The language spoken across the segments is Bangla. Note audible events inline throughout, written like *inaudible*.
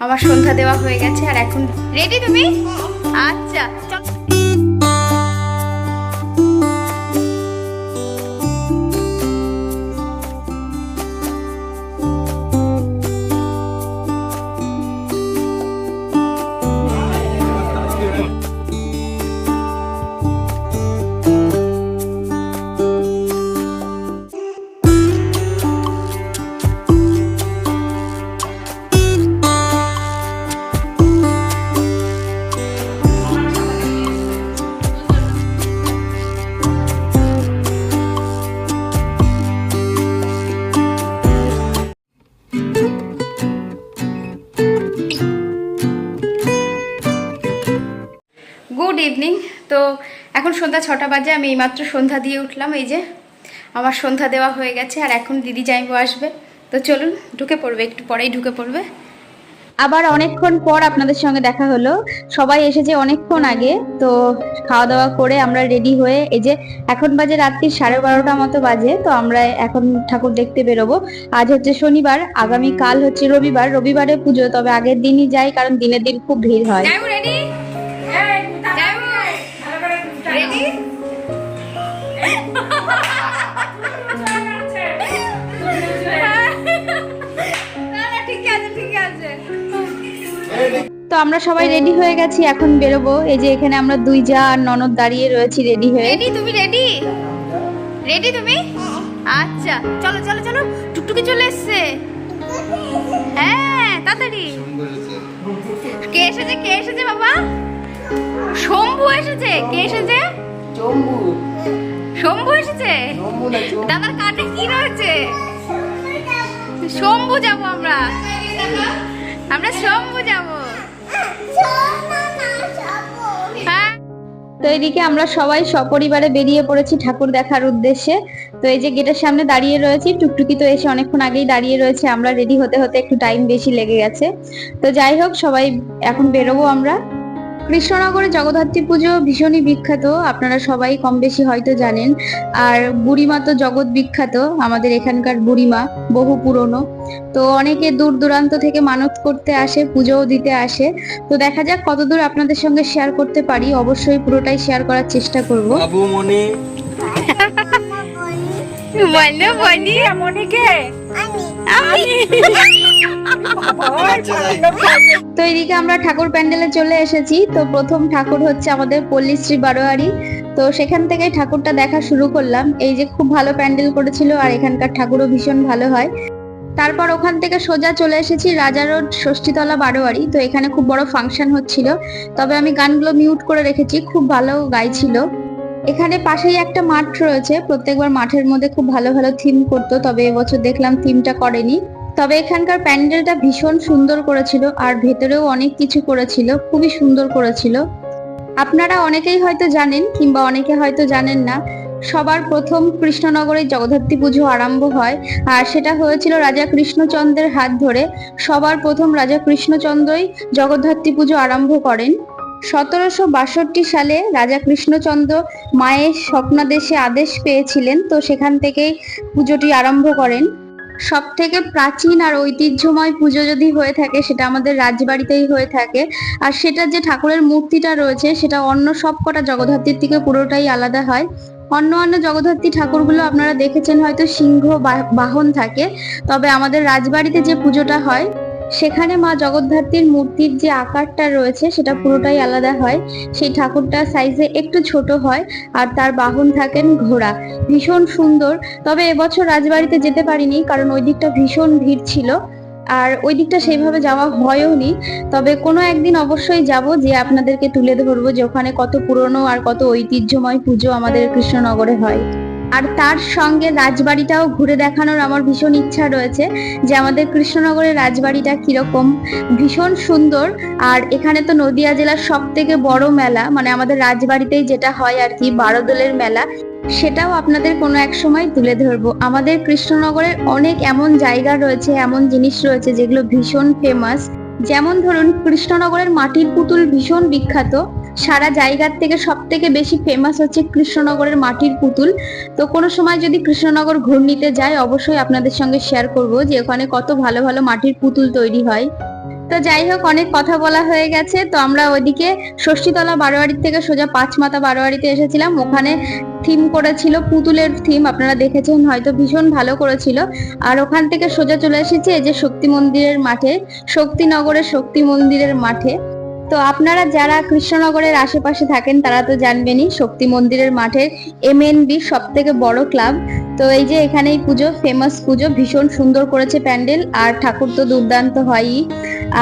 আমার সন্ধ্যা দেওয়া হয়ে গেছে আর এখন রেডি তুমি? আচ্ছা গুড ইভিনিং। তো এখন সন্ধ্যা ছটা বাজে আমি এইমাত্র সন্ধ্যা দিয়ে উঠলাম এই যে আমার সন্ধ্যা দেওয়া হয়ে গেছে আর এখন দিদি যাইবো আসবে। তো চলুন ঢুকে পড়বে একটু পরেই ঢুকে পড়বে। আবার অনেকক্ষণ পর আপনাদের সঙ্গে দেখা হলো। সবাই এসেছে অনেকক্ষণ আগে তো খাওয়া দাওয়া করে আমরা রেডি হয়ে এই যে এখন বাজে রাত্রি সাড়ে বারোটা মতো বাজে তো আমরা এখন ঠাকুর দেখতে বেরোবো। আজ হচ্ছে শনিবার আগামী কাল হচ্ছে রবিবার। রবিবারে পুজো তবে আগের দিনই যাই কারণ দিনের দিন খুব ভিড় হয়। আমরা সবাই রেডি হয়ে গেছি এখন বেরোবো। এই যে এখানে আমরা দুই যা আর ননদ দাঁড়িয়ে রয়েছি রেডি হয়ে। রেডি তুমি রেডি রেডি তুমি? আচ্ছা চলো চলো চলো। টুকটুকি চলে এসছে। হ্যাঁ তাড়াতাড়ি। কে এসেছে? কে এসেছে বাবা? শম্ভু এসেছে। কে এসেছে? জম্বু শম্ভু এসেছে? দাদার কানে কি রয়েছে? শম্ভু যাব আমরা। আমরা শম্ভু যাব। হ্যাঁ তো এদিকে আমরা সবাই সপরিবারে বেরিয়ে পড়েছি ঠাকুর দেখার উদ্দেশ্যে। তো এই যে গেটের সামনে দাঁড়িয়ে রয়েছি, টুকটুকি তো এসে অনেকক্ষণ আগেই দাঁড়িয়ে রয়েছে, আমরা রেডি হতে হতে একটু টাইম বেশি লেগে গেছে। তো যাই হোক, সবাই এখন বেরোবো আমরা। কৃষ্ণনগরে জগদ্ধাত্রী পুজো ভীষণই বিখ্যাত আপনারা সবাই কম বেশি হয়তো জানেন। আর বুড়িমা তো জগৎ বিখ্যাত আমাদের এখানকার বুড়িমা বহু পুরনো। তো অনেকে দূর দূরান্ত থেকে মানত করতে আসে পুজোও দিতে আসে। তো দেখা যাক কতদূর আপনাদের সঙ্গে শেয়ার করতে পারি অবশ্যই পুরোটাই শেয়ার করার চেষ্টা করব। বাবু *laughs* মনে। বলো বলি মনিকে। *laughs* তো এদিকে আমরা ঠাকুর প্যান্ডেলে চলে এসেছি। তো প্রথম ঠাকুর হচ্ছে আমাদের পল্লীশ্রী বারোয়ারি। তো সেখান থেকে ঠাকুরটা দেখা শুরু করলাম। এই যে খুব ভালো প্যান্ডেল করেছিল আর এখানকার ঠাকুরও ভীষণ ভালো হয়। তারপর ওখান থেকে সোজা চলে এসেছি রাজা রোড ষষ্ঠীতলা বারোয়ারি। তো এখানে খুব বড় ফাংশন হচ্ছিল। তবে আমি গানগুলো মিউট করে রেখেছি। খুব ভালো গাইছিল। এখানে পাশেই একটা মাঠ রয়েছে। প্রত্যেকবার মাঠের মধ্যে খুব ভালো ভালো থিম করতো, তবে এবছর দেখলাম থিমটা করেনি। তবে এখানকার প্যান্ডেলটা ভীষণ সুন্দর করেছিল আর ভেতরেও অনেক কিছু করেছিল, খুবই সুন্দর করেছিল। আপনারা অনেকেই হয়তো জানেন কিংবা অনেকে হয়তো জানেন না, সবার প্রথম কৃষ্ণনগরে জগদ্ধাত্রী পুজো আরম্ভ হয়, আর সেটা হয়েছিল রাজা কৃষ্ণচন্দ্রের হাত ধরে। সবার প্রথম রাজা কৃষ্ণচন্দ্রই জগদ্ধাত্রী পুজো আরম্ভ করেন। সতেরোশো বাষট্টি সালে রাজা কৃষ্ণচন্দ্র মায়ের স্বপ্নাদেশে আদেশ পেয়েছিলেন, তো সেখান থেকেই পুজোটি আরম্ভ করেন। সব থেকে প্রাচীন আর ঐতিহ্যময় পুজো যদি হয়ে থাকে, সেটা আমাদের রাজবাড়িতেই হয়ে থাকে। আর সেটা যে ঠাকুরের মূর্তিটা রয়েছে, সেটা অন্য সব কটা জগদ্ধাত্রীর থেকে পুরোটাই আলাদা হয়। অন্য অন্য জগদ্ধাত্রী ঠাকুরগুলো আপনারা দেখেছেন, হয়তো সিংহ বাহন থাকে, তবে আমাদের রাজবাড়িতে যে পুজোটা হয় সেখানে মা জগদ্ধাত্রীর মূর্তির যে আকারটা রয়েছে, সেটা পুরোটাই আলাদা হয়। সেই ঠাকুরটা সাইজে একটু ছোট হয় আর তার বাহন থাকেন ঘোড়া। ভীষণ সুন্দর। তবে এবছর রাজবাড়িতে যেতে পারিনি কারণ ওই দিকটা ভীষণ ভিড় ছিল। আর ওই দিকটা সেইভাবে যাওয়া হয়ও নি। তবে কোনো একদিন অবশ্যই যাব যে আপনাদেরকে তুলে ধরবো যে ওখানে কত পুরনো আর কত ঐতিহ্যময় পুজো আমাদের কৃষ্ণনগরে হয়। আর তার সঙ্গে রাজবাড়িটাও ঘুরে দেখানোর আমার ভীষণ ইচ্ছা রয়েছে যে আমাদের কৃষ্ণনগরের রাজবাড়িটা কীরকম। ভীষণ সুন্দর। আর এখানে তো নদিয়া জেলার সব থেকে বড় মেলা মানে আমাদের রাজবাড়িতেই যেটা হয় আর কি, বারোদলের মেলা, সেটাও আপনাদের কোনো এক সময় তুলে ধরবো। আমাদের কৃষ্ণনগরের অনেক এমন জায়গা রয়েছে, এমন জিনিস রয়েছে যেগুলো ভীষণ ফেমাস যেমন ধরুন, কৃষ্ণনগরের মাটির পুতুল ভীষণ বিখ্যাত। সারা জায়গার থেকে সব থেকে বেশি ফেমাস হচ্ছে কৃষ্ণনগরের মাটির পুতুল। তো কোনো সময় যদি কৃষ্ণনগর ঘূর্ণিতে যায়, অবশ্যই আপনাদের সঙ্গে শেয়ার করব যে ওখানে কত ভালো ভালো মাটির পুতুল তৈরি হয়। তো যাই হোক, অনেক কথা বলা হয়ে গেছে। তো আমরা ওইদিকে ষষ্ঠীতলা বারোয়ারির থেকে সোজা পাঁচমাথা বারোয়ারিতে এসেছিলাম। ওখানে থিম করেছিল, পুতুলের থিম আপনারা দেখেছেন, হয়তো ভীষণ ভালো করেছিল। আর ওখান থেকে সোজা চলে এসেছে এই যে শক্তি মন্দিরের মাঠে, শক্তিনগরের শক্তি মন্দিরের মাঠে। তো আপনারা যারা কৃষ্ণনগরের আশেপাশে থাকেন, তারা তো জানবেনই শক্তি মন্দিরের মাঠের এম এন সব থেকে বড় ক্লাব। তো এই যে এখানেই পুজো ফেমাস পুজো, ভীষণ সুন্দর করেছে প্যান্ডেল আর ঠাকুর তো দুর্দান্ত হয়ই।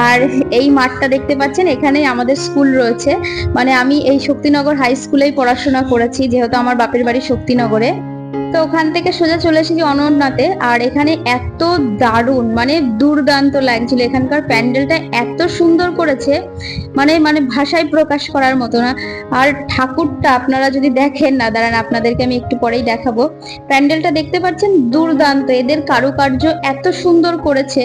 আর এই মাঠটা দেখতে পাচ্ছেন, এখানেই আমাদের স্কুল রয়েছে। মানে আমি এই শক্তিনগর হাই স্কুলেই পড়াশোনা করেছি, যেহেতু আমার বাপের বাড়ি শক্তিনগরে। তো ওখান থেকে সোজা চলে এসেছি অনন্যাতে, আর এখানে এত দারুণ মানে দুর্দান্ত লাগছিল। এখানকার প্যান্ডেলটা এত সুন্দর করেছে মানে মানে ভাষায় প্রকাশ করার মতো না। আর ঠাকুরটা আপনারা যদি দেখেন না, দাঁড়ান, আপনাদেরকে আমি একটু পরেই দেখাবো। প্যান্ডেলটা দেখতে পাচ্ছেন দুর্দান্ত, এদের কারুকার্য এত সুন্দর করেছে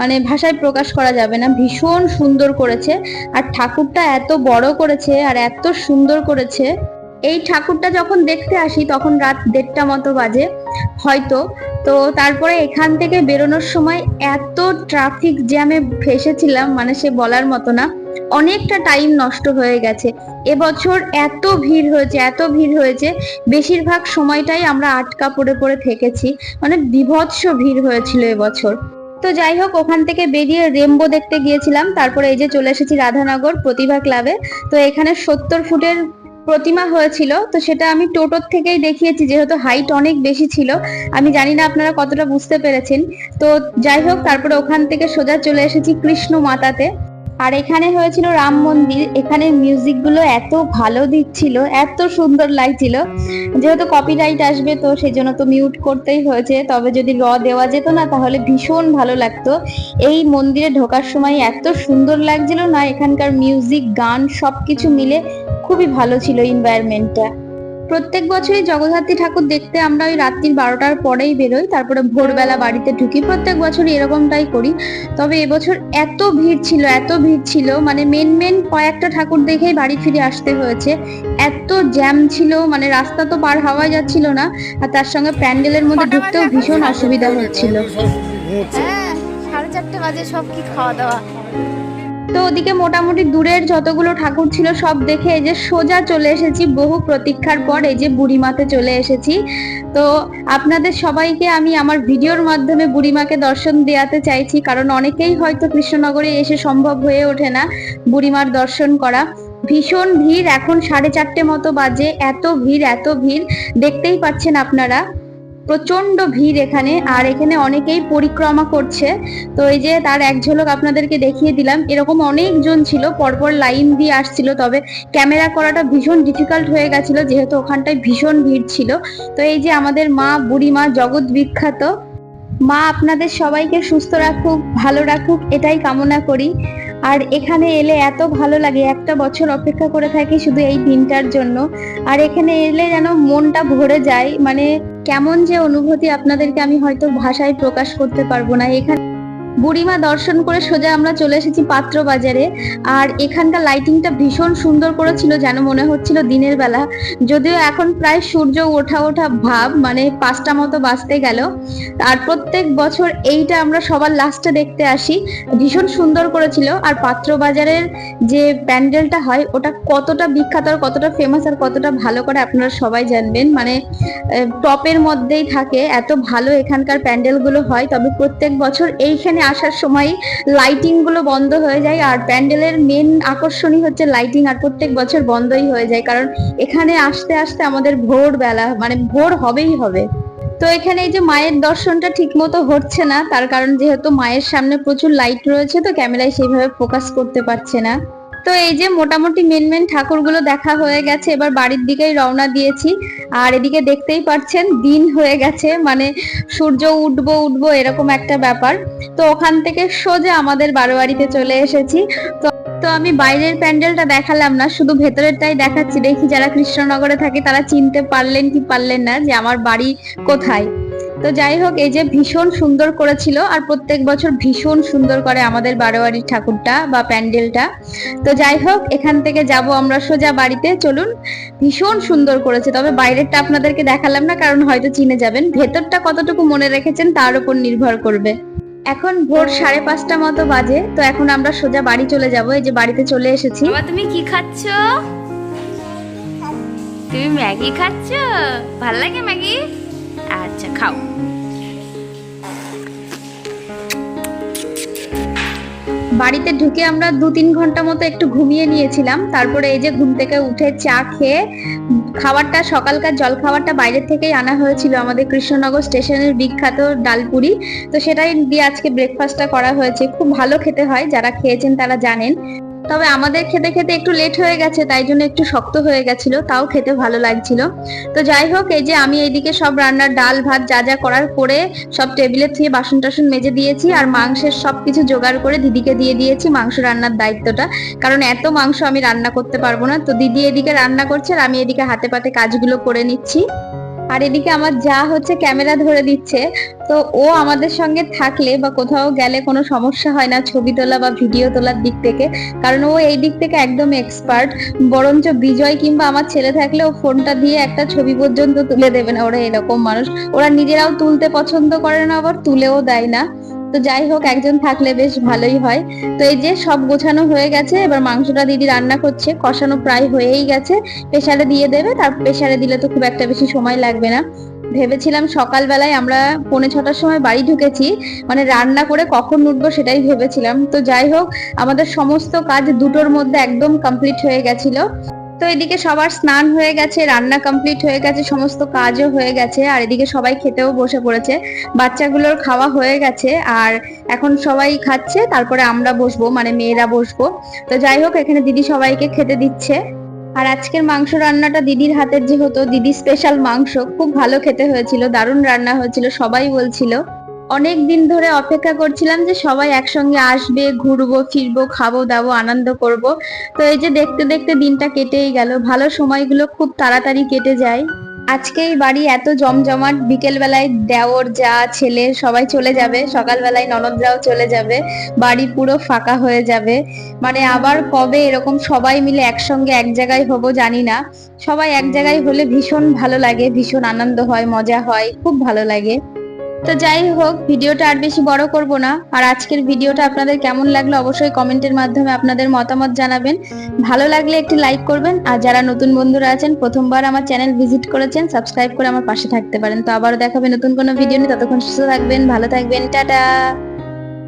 মানে ভাষায় প্রকাশ করা যাবে না, ভীষণ সুন্দর করেছে। আর ঠাকুরটা এত বড় করেছে, আর এত সুন্দর করেছে। এই ঠাকুরটা যখন দেখতে আসি, তখন রাত দেড়টা মতো বাজে। হয়তো তো তারপরে এখান থেকে বেরোনোর সময় এত ট্রাফিক জ্যামে ফেসেছিলাম মানে সে বলার মতো না। অনেকটা টাইম নষ্ট হয়ে গেছে। এবছর এত ভিড় হয়েছে, এত ভিড় হয়েছে। বেশিরভাগ সময়টাই আমরা আটকা পড়ে পড়ে থেকেছি। মানে বিভৎস ভিড় হয়েছিল এবছর। তো যাই হোক, ওখান থেকে বেরিয়ে রেমবো দেখতে গিয়েছিলাম। তারপরে এই যে চলে এসেছি রাধানগর প্রতিভা ক্লাবে তো এখানে সত্তর ফুটের প্রতিমা হয়েছিল, তো সেটা আমি টোটোর থেকেই দেখিয়েছি, যেহেতু হাইট অনেক বেশি ছিল। আমি জানি না আপনারা কতটা বুঝতে পেরেছেন। তো যাই হোক, তারপরে ওখান থেকে সোজা চলে এসেছি কৃষ্ণ মাতাতে। আর এখানে হয়েছিল রাম মন্দির, এখানে মিউজিকগুলো এত ভালো দিচ্ছিল, এত সুন্দর লাগছিল। যেহেতু কপিরাইট আসবে, তো সেই জন্য তো মিউট করতেই হয়েছে। তবে যদি র দেওয়া যেত না, তাহলে ভীষণ ভালো লাগতো। এই মন্দিরে ঢোকার সময় এত সুন্দর লাগছিল না, এখানকার মিউজিক গান, সবকিছু মিলে খুবই ভালো ছিল এনভায়রনমেন্টটা প্রত্যেক বছরই জগদ্ধাত্রী ঠাকুর দেখতে আমরা ওই রাত্রির বারোটার পরেই বেরোই তারপরে ভোরবেলা বাড়িতে ঢুকি। প্রত্যেক বছর এরকমটাই করি। তবে এবছর এত ভিড় ছিল এত ভিড় ছিল মানে মেন মেন কয়েকটা ঠাকুর দেখেই বাড়ি ফিরে আসতে হয়েছে। এত জ্যাম ছিল মানে রাস্তা তো পার হওয়া যাচ্ছিল না আর তার সঙ্গে প্যান্ডেলের মধ্যে ঢুকতেও ভীষণ অসুবিধা হচ্ছিল। হ্যাঁ সাড়ে চারটে বাজে সব কি খাওয়া দাওয়া? তো ওদিকে মোটামুটি দূরের যতগুলো ঠাকুর ছিল, সব দেখে এই যে সোজা চলে এসেছি, বহু প্রতীক্ষার পর এই যে বুড়িমাতে চলে এসেছি। তো আপনাদের সবাইকে আমি আমার ভিডিওর মাধ্যমে বুড়িমাকে দর্শন দেওয়াতে চাইছি, কারণ অনেকেই হয়তো কৃষ্ণনগরে এসে সম্ভব হয়ে ওঠে না বুড়িমার দর্শন করা। ভীষণ ভিড়, এখন সাড়ে চারটে মতো বাজে, এত ভিড় এত ভিড়। দেখতেই পাচ্ছেন আপনারা। প্রচণ্ড ভিড় এখানে, আর এখানে অনেকেই পরিক্রমা করছে। তো এই যে তার এক ঝলক আপনাদেরকে দেখিয়ে দিলাম, এরকম অনেকজন ছিল, পরপর লাইন দিয়ে আসছিল, তবে ক্যামেরা করাটা ভীষণ ডিফিকাল্ট হয়ে গেছিল, যেহেতু ওখানটায় ভীষণ ভিড় ছিল। তো এই যে আমাদের মা বুড়ি মা জগৎ বিখ্যাত, মা আপনাদের সবাইকে সুস্থ রাখুক, ভালো রাখুক, এটাই কামনা করি। আর এখানে এলে এত ভালো লাগে, একটা বছর অপেক্ষা করে থাকি শুধু এই দিনটার জন্য। আর এখানে এলে যেন মনটা ভরে যায় মানে কেমন যে অনুভূতি আপনাদেরকে আমি হয়তো ভাষায় প্রকাশ করতে পারব না। এখানে বুড়িমা দর্শন করে সোজা আমরা চলে এসেছি পাত্র বাজারে আর এখানকার লাইটিংটা ভীষণ সুন্দর করেছিল, যেন মনে হচ্ছিল দিনের বেলা। যদিও এখন প্রায় সূর্য ওঠা ওঠা ভাব মানে পাঁচটা মতো বাঁচতে গেল। আর প্রত্যেক বছর এইটা আমরা সবার লাস্টে দেখতে আসি। ভীষণ সুন্দর করেছিল। আর পাত্র বাজারের যে প্যান্ডেলটা হয়, ওটা কতটা বিখ্যাত আর কতটা ফেমাস আর কতটা ভালো করে আপনারা সবাই জানবেন। মানে টপের মধ্যেই থাকে। এত ভালো এখানকার প্যান্ডেলগুলো হয়, তবে প্রত্যেক বছর এইখানে আসার সময় লাইটিংগুলো বন্ধ হয়ে যায় আর প্যান্ডেলের মেন আকর্ষণই হচ্ছে লাইটিং আর প্রত্যেক বছর বন্ধই হয়ে যায়। কারণ এখানে আসতে আসতে আমাদের ভোর বেলা মানে ভোর হবেই হবে। তো এখানে এই যে মায়ের দর্শনটা ঠিক মতো হচ্ছে না, তার কারণ যেহেতু মায়ের সামনে প্রচুর লাইট রয়েছে, তো ক্যামেরায় সেইভাবে ফোকাস করতে পারছে না। তো এই যে মোটামুটি মেন মেন ঠাকুরগুলো দেখা হয়ে গেছে, এবার বাড়ির দিকেই রওনা দিয়েছি। আর এদিকে দেখতেই পাচ্ছেন দিন হয়ে গেছে মানে সূর্য উঠবো উঠবো এরকম একটা ব্যাপার। তো ওখান থেকে সোজা আমাদের বারোয়ারিতে চলে এসেছি। তো তো আমি বাইরের প্যান্ডেলটা দেখালাম না, শুধু ভেতরেরটাই দেখাচ্ছি। দেখি যারা কৃষ্ণনগরে থাকে তারা চিনতে পারলেন কি পারলেন না যে আমার বাড়ি কোথায়। তো যাই হোক, এই যে ভীষণ সুন্দর করেছিল আর প্রত্যেক বছর ভীষণ সুন্দর করে আমাদের বারোয়ারির ঠাকুরটা বা প্যান্ডেলটা। তো যাই হোক, এখান থেকে যাব আমরা সোজা বাড়িতে। চলুন, ভীষণ সুন্দর করেছে। তবে বাইরেরটা আপনাদেরকে দেখালাম না, কারণ হয়তো চিনে যাবেন। ভেতরটা কতটুকু মনে রেখেছেন তার উপর নির্ভর করবে। এখন ভোর সাড়ে পাঁচটা মতো বাজে, তো এখন আমরা সোজা বাড়ি চলে যাব। এই যে বাড়িতে চলে এসেছি। তুমি কি খাচ্ছ? তুমি ম্যাগি খাচ্ছ? ভালো লাগে ম্যাগি? আচ্ছা খাও। বাড়িতে ঢুকে আমরা দু তিন ঘণ্টা মতো একটু ঘুমিয়ে নিয়েছিলাম। তারপরে এই যে ঘুম থেকে উঠে চা খেয়ে খাবারটা, সকালকার জল খাবারটা বাইরের থেকেই আনা হয়েছিল আমাদের কৃষ্ণনগর স্টেশনের বিখ্যাত ডালপুরি। তো সেটাই দিয়ে আজকে ব্রেকফাস্টটা করা হয়েছে। খুব ভালো খেতে হয়, যারা খেয়েছেন তারা জানেন। তবে আমাদের খেতে খেতে একটু লেট হয়ে গেছে, তাই জন্য একটু শক্ত হয়ে গেছিল, তাও খেতে ভালো লাগছিল। তো যাই হোক, এই যে আমি এইদিকে সব রান্নার ডাল ভাত যা যা করার করে সব টেবিলে থুয়ে বাসন টাসন মেজে দিয়েছি, আর মাংসের সব কিছু জোগাড় করে দিদিকে দিয়ে দিয়েছি মাংস রান্নার দায়িত্বটা। কারণ এত মাংস আমি রান্না করতে পারব না, তো দিদি এদিকে রান্না করছে আর আমি এদিকে হাতে পাতে কাজগুলো করে নিচ্ছি। আর এদিকে আমার যা হচ্ছে ক্যামেরা ধরে দিচ্ছে, তো ও আমাদের সঙ্গে থাকলে বা কোথাও গেলে কোনো সমস্যা হয় না ছবি তোলা বা ভিডিও তোলার দিক থেকে, কারণ ও এই দিক থেকে একদম এক্সপার্ট বরঞ্চ বিজয় কিংবা আমার ছেলে থাকলে ও ফোনটা দিয়ে একটা ছবি পর্যন্ত তুলে দেবে না, ওরা এরকম মানুষ। ওরা নিজেরাও তুলতে পছন্দ করে না, আবার তুলেও দেয় না। তো যাই হোক, একজন থাকলে বেশ ভালোই হয়। তো এই যে সব গোছানো হয়ে গেছে, এবার মাংসটা দিদি রান্না করছে। কষানো প্রায় হয়েই গেছে। প্রেশারে দিয়ে দেবে, তার প্রেশারে দিলে তো খুব একটা বেশি সময় লাগবে না। ভেবেছিলাম সকালবেলায় আমরা পৌনে ছটার সময় বাড়ি ঢুকেছি মানে রান্না করে কখন উঠবো সেটাই ভেবেছিলাম। তো যাই হোক, আমাদের সমস্ত কাজ দুটোর মধ্যে একদম কমপ্লিট হয়ে গেছিল। তো এদিকে সবার স্নান হয়ে গেছে, রান্না কমপ্লিট হয়ে গেছে, সমস্ত কাজও হয়ে গেছে, আর এদিকে সবাই খেতেও বসে পড়েছে। বাচ্চাগুলোর খাওয়া হয়ে গেছে, আর এখন সবাই খাচ্ছে, তারপরে আমরা বসবো মানে মেয়েরা বসবো। তো যাই হোক, এখানে দিদি সবাইকে খেতে দিচ্ছে। আর আজকের মাংস রান্নাটা দিদির হাতের যে হতো দিদি স্পেশাল মাংস, খুব ভালো খেতে হয়েছিল, দারুণ রান্না হয়েছিল, সবাই বলছিল। অনেক দিন ধরে অপেক্ষা করছিলাম যে সবাই একসঙ্গে আসবে, ঘুরবো, ফিরবো, খাব, দাবো, আনন্দ করব। তো এই যে দেখতে দেখতে দিনটা কেটেই গেল। ভালো সময়গুলো খুব তাড়াতাড়ি কেটে যায়। আজকে এই বাড়ি এত জমজমাট বিকেল বেলায় দেওর যা, ছেলে সবাই চলে যাবে। সকালবেলায় ননদরাও চলে যাবে। বাড়ি পুরো ফাঁকা হয়ে যাবে। মানে আবার কবে এরকম সবাই মিলে একসঙ্গে এক জায়গায় হব জানি না। সবাই এক জায়গায় হলে ভীষণ ভালো লাগে, ভীষণ আনন্দ হয়, মজা হয়, খুব ভালো লাগে। তো যাই হোক, ভিডিওটা আর বেশি বড় করব না। আর আজকের ভিডিওটা আপনাদের কেমন লাগল অবশ্যই কমেন্টের মাধ্যমে আপনাদের মতামত জানাবেন। ভালো লাগলে একটি লাইক করবেন। আর যারা নতুন বন্ধুরা আছেন, প্রথমবার আমার চ্যানেল ভিজিট করেছেন, সাবস্ক্রাইব করে আমার পাশে থাকতে পারেন। তো আবারও দেখাবে নতুন কোনো ভিডিও নিয়ে। ততক্ষণ সুস্থ থাকবেন, ভালো থাকবেন, টাটা।